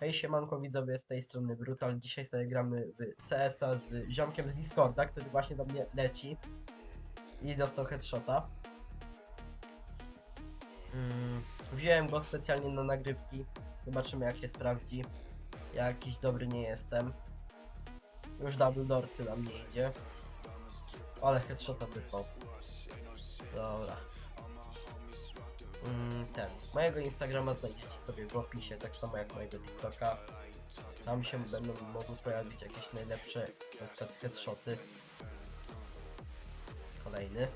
Hej siemanko widzowie, z tej strony Brutal. Dzisiaj sobie gramy w CS-a z ziomkiem z Discorda, który właśnie do mnie leci. I dostał headshota. Mm, wziąłem go specjalnie na nagrywki. Zobaczymy jak się sprawdzi. Ja jakiś dobry nie jestem. Już double dorsy na mnie idzie. Ale headshota wypał. Dobra. Mm, ten. Mojego Instagrama znajdziecie sobie w opisie, tak samo jak mojego TikToka. Tam się będą mogły pojawić jakieś najlepsze na przykład headshoty. Kolejny.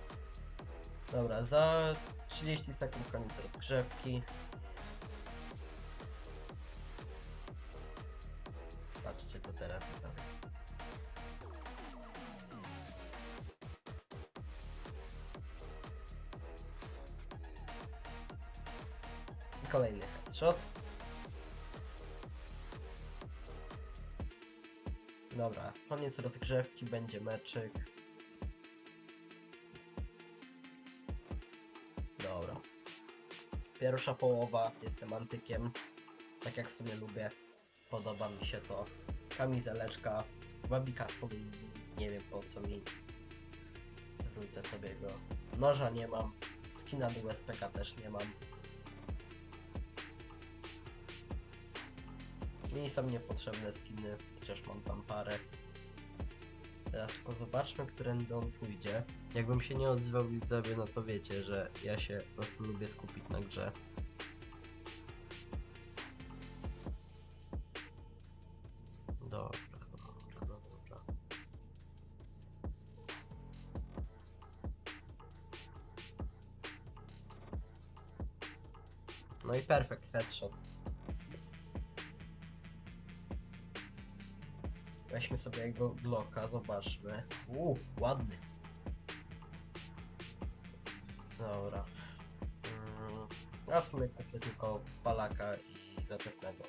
Dobra, za 30 sekund koniec rozgrzewki. Patrzcie to teraz. Kolejny headshot. Dobra, koniec rozgrzewki, będzie meczyk. Dobra. Pierwsza połowa, jestem antykiem. Tak jak w sumie lubię. Podoba mi się to. Kamizeleczka. Wabika w nie wiem po co mi. Zwrócę sobie go. Noża nie mam. Skina do USPK też nie mam. Mi są niepotrzebne skiny, chociaż mam tam parę. Teraz tylko zobaczmy, którędy on pójdzie. Jakbym się nie odzywał widzowie, no to wiecie, że ja się po prostu lubię skupić na grze. Dobra, dobra, dobra. No i perfekt headshot. Weźmy sobie jego Glocka, zobaczmy. Uuu, ładny. Dobra. Mm, ja w sumie kupię tylko palaka i zaczepnego.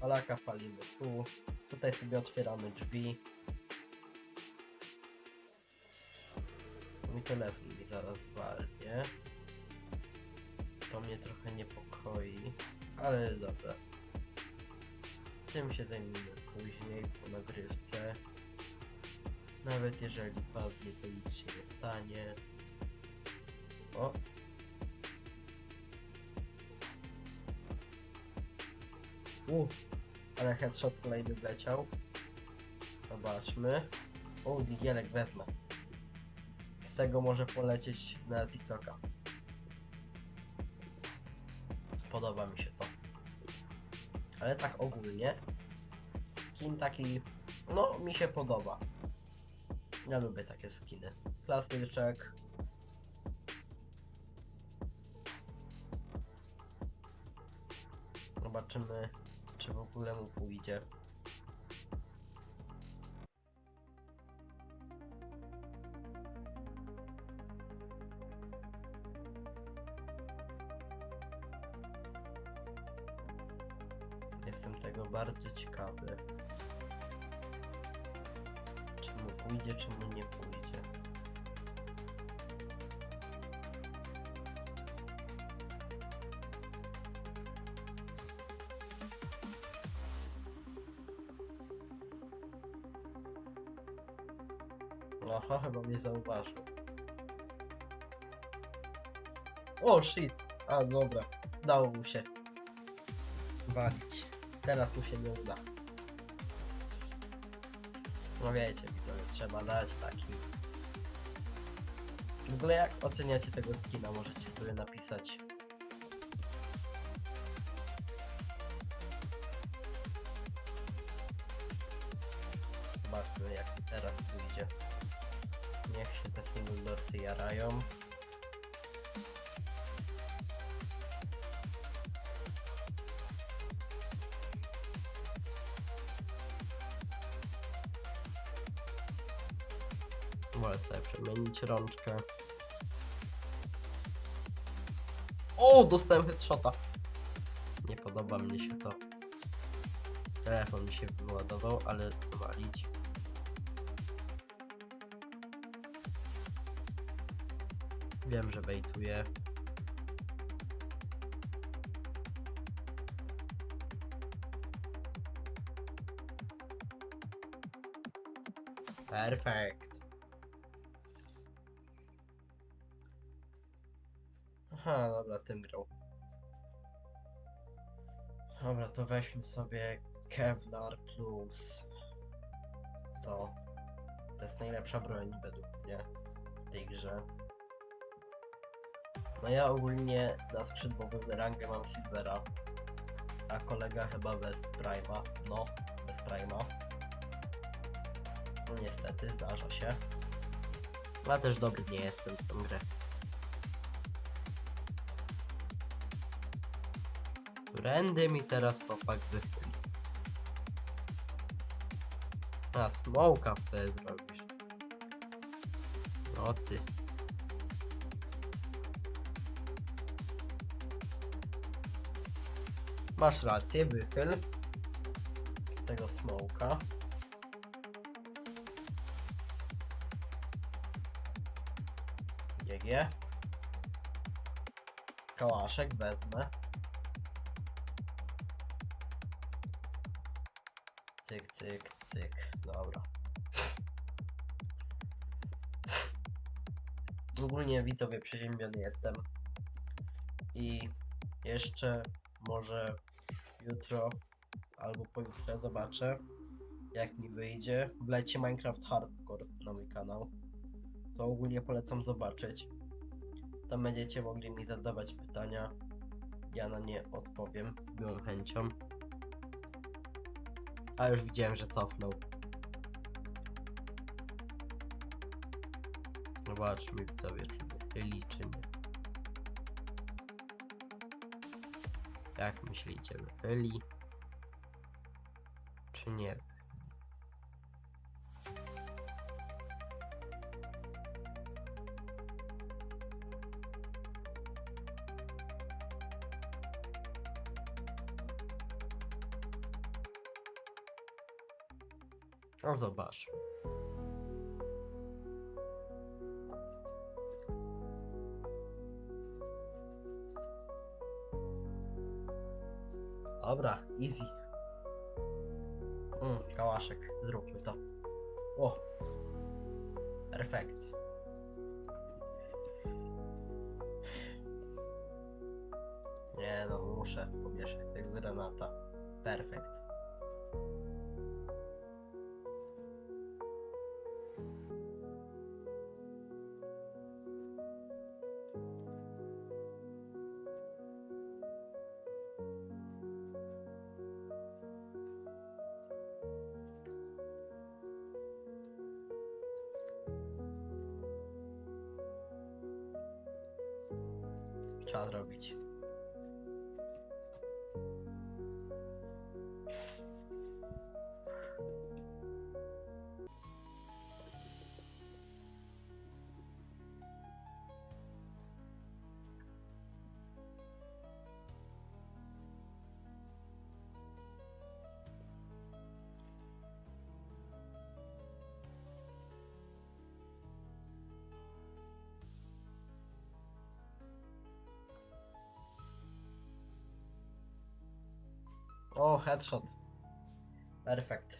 Palaka palimy tu. Tutaj sobie otwieramy drzwi. Mój telefon mi zaraz walnie. To mnie trochę niepokoi, ale dobra. Tym się zajmiemy później po nagrywce. Nawet jeżeli padnie, to nic się nie stanie. O! U! Ale headshot kolejny wleciał. Zobaczmy. O, digielek wezmę. Z tego może polecieć na TikToka. Podoba mi się to. Ale tak ogólnie. Skin taki. No, mi się podoba. Ja lubię takie skiny. Klasyczek. Zobaczymy, czy w ogóle mu pójdzie. Jestem tego bardzo ciekawy. Czy mu pójdzie, czy mu nie pójdzie. Aha, chyba mnie zauważył. O, shit! A, dobra. Dało mu się walić. Teraz mu się nie uda. No wiecie, widzowie, trzeba dać taki. W ogóle jak oceniacie tego skina, możecie sobie napisać. Zobaczmy jak teraz pójdzie. Niech się te single jarają. Przemienić rączkę. O, dostałem headshota. Nie podoba mnie się to. Telefon mi się wyładował, ale walić. Wiem, że bejtuję. Perfekt. Aha, dobra, tym grał. Dobra, to weźmy sobie Kevlar Plus. To. To jest najlepsza broń według mnie w tej grze. No ja ogólnie na skrzydłowym rangę mam Silvera, a kolega chyba bez Prima. No, bez Prima. No niestety, zdarza się. Ja też dobry nie jestem w tą grę. Którędy mi teraz chłopak wychyli? A, smoka wtedy zrobisz. No ty. Masz rację, wychyl. Z tego smoka. GG. Kałaszek wezmę. Cyk, cyk. Dobra. Ogólnie widzowie przeziębiony jestem. I jeszcze może jutro albo pojutrze zobaczę jak mi wyjdzie. Wlecie Minecraft Hardcore na mój kanał. To ogólnie polecam zobaczyć. Tam będziecie mogli mi zadawać pytania. Ja na nie odpowiem z miłą chęcią. A już widziałem, że cofnął. Zobaczmy widzowie, czy nie. Jak myślicie, wychyli? Czy nie? No zobaczmy. Dobra, easy. Mm, kałaszek, zróbmy to. O! Perfekt. Nie no, muszę pomieszać tego granata. Perfekt. Trzeba zrobić. O, headshot. Perfekt.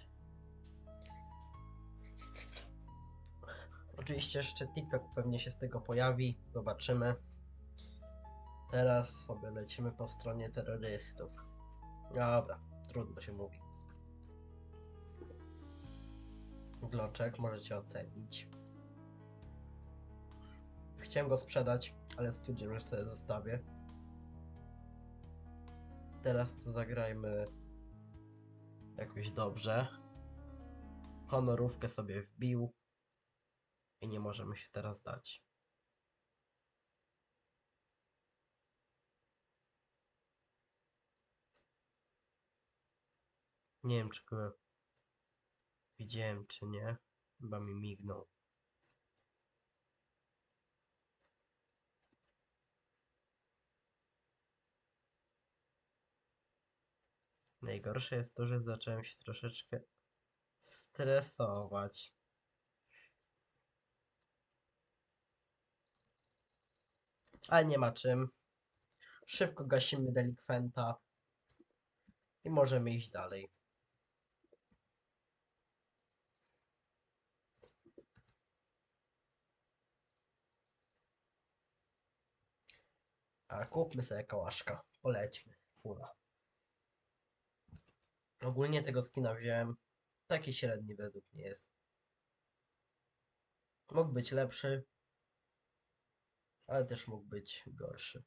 Oczywiście jeszcze TikTok pewnie się z tego pojawi. Zobaczymy. Teraz sobie lecimy po stronie terrorystów. Dobra, trudno się mówi. Gloczek możecie ocenić. Chciałem go sprzedać, ale stwierdziłem, że sobie zostawię. Teraz to zagrajmy jakoś dobrze. Honorówkę sobie wbił i nie możemy się teraz dać. Nie wiem, czy go widziałem, czy nie. Chyba mi mignął. Najgorsze jest to, że zacząłem się troszeczkę stresować. Ale nie ma czym. Szybko gasimy delikwenta. I możemy iść dalej. A kupmy sobie kałaszka. Polećmy. Fula. Ogólnie tego skina wziąłem. Taki średni według mnie jest. Mógł być lepszy. Ale też mógł być gorszy.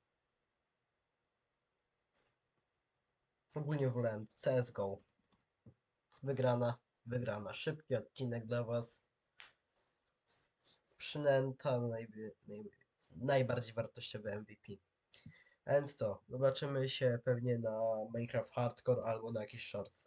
Ogólnie wolałem CSGO. Wygrana, wygrana. Szybki odcinek dla Was. Przynęta najbardziej wartościowy MVP. Więc co? Zobaczymy się pewnie na Minecraft Hardcore albo na jakichś shortsach.